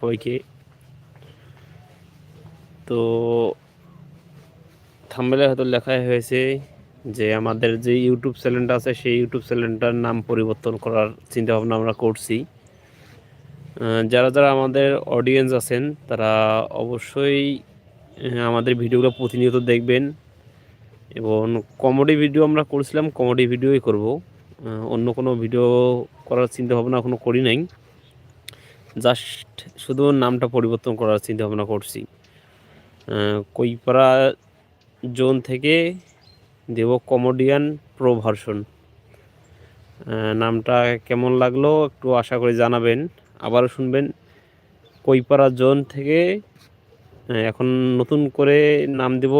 সবাইকে। তো থাম্বেলে হয়তো লেখাই হয়েছে যে আমাদের যে ইউটিউব চ্যানেলটা আছে, সেই ইউটিউব চ্যানেলটার নাম পরিবর্তন করার চিন্তা ভাবনা আমরা করছি। যারা যারা আমাদের অডিয়েন্স আছেন, তারা অবশ্যই আমাদের ভিডিওগুলো প্রতিনিয়ত দেখবেন। এবং কমেডি ভিডিও আমরা করেছিলাম কমেডি ভিডিওই করব। অন্য কোনো ভিডিও করার চিন্তা ভাবনা এখনও করি নাই। জাস্ট শুধু নামটা পরিবর্তন করার চিন্তা ভাবনা করছি কইপাড়া জোন থেকে দেব কমেডিয়ান প্রো ভার্সন। নামটা কেমন লাগল একটু আশা করি জানাবেন। আবারও শুনবেন কইপাড়া জোন থেকে এখন নতুন করে নাম দেব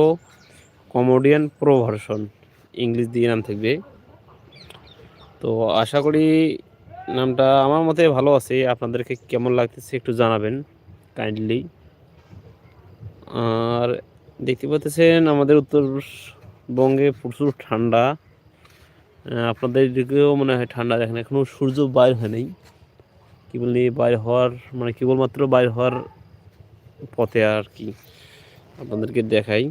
কমেডিয়ান প্রো ভার্সন। ইংলিশ দিয়ে নাম থাকবে। তো আশা করি নামটা আমার মতে ভালো আছে। আপনাদেরকে কেমন লাগতেছে একটু জানাবেন কাইন্ডলি আর দেখতে পাচ্ছেন, আমাদের উত্তরবঙ্গে প্রচুর ঠান্ডা। আপনাদের দিকেও মনে হয় ঠান্ডা, দেখেন এখনও সূর্য বাইর হয় নাই। কি বলি বাইর হওয়ার মানে কেবলমাত্র বাইর হওয়ার পথে আর কি। আপনাদেরকে দেখাই।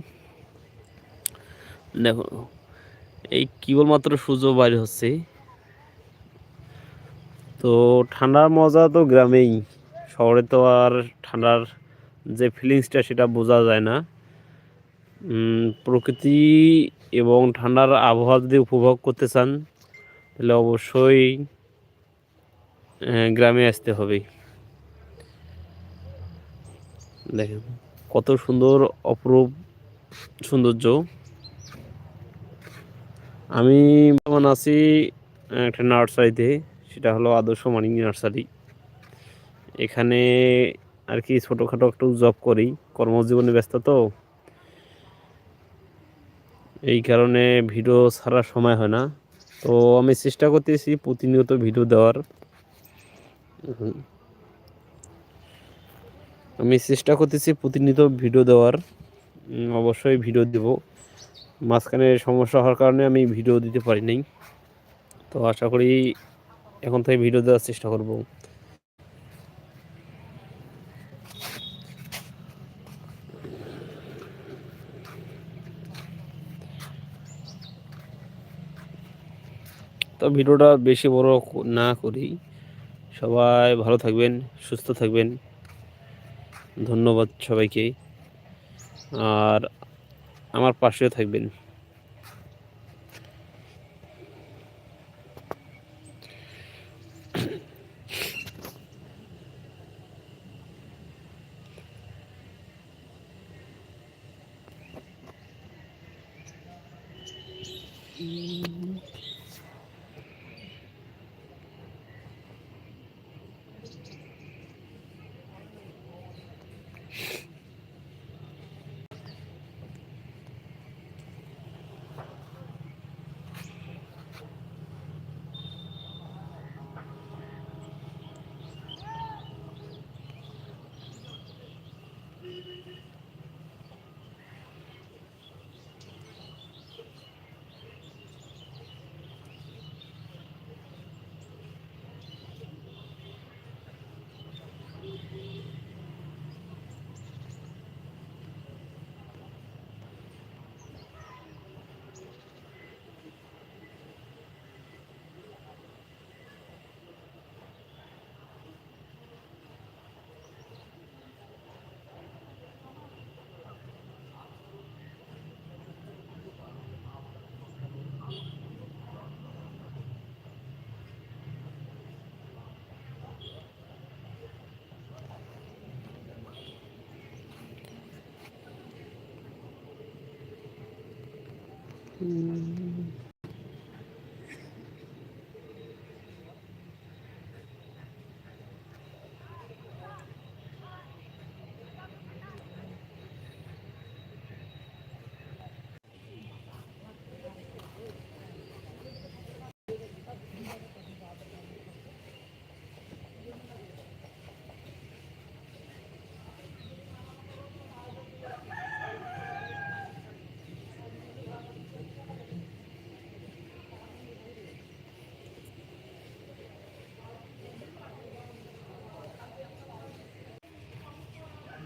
দেখো, এই কেবলমাত্র সূর্য বাইর হচ্ছে। তো ঠান্ডার মজা তো গ্রামেই। শহরে তো আর ঠান্ডার যে ফিলিংসটা সেটা বোঝা যায় না। প্রকৃতি এবং ঠান্ডার আবহাওয়া যদি উপভোগ করতে চান, তাহলে অবশ্যই গ্রামে আসতে হবে। দেখেন, কত সুন্দর, অপরূপ সৌন্দর্য। আমি আছি একটা নার্সারিতে। সেটা হলো আদর্শ মানিক নার্সারি। এখানে আর কি ছোটোখাটো একটু জব করি, কর্মজীবনে ব্যস্ত তো। এই কারণে ভিডিও ছাড়ার সময় হয় না। তো আমি চেষ্টা করতেছি প্রতিনিয়ত ভিডিও দেওয়ার। আমি চেষ্টা করতেছি প্রতিনিয়ত ভিডিও দেওয়ার। অবশ্যই ভিডিও দেব। মাঝখানে সমস্যা হওয়ার কারণে আমি ভিডিও দিতে পারি নাই। তো আশা করি এখন থেকে ভিডিও দেওয়ার চেষ্টা করব। তো ভিডিওটা বেশি বড় না করি। সবাই ভালো থাকবেন, সুস্থ থাকবেন। ধন্যবাদ সবাইকে। আর আমার পাশেও থাকবেন। Mm. 嗯。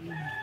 Yeah.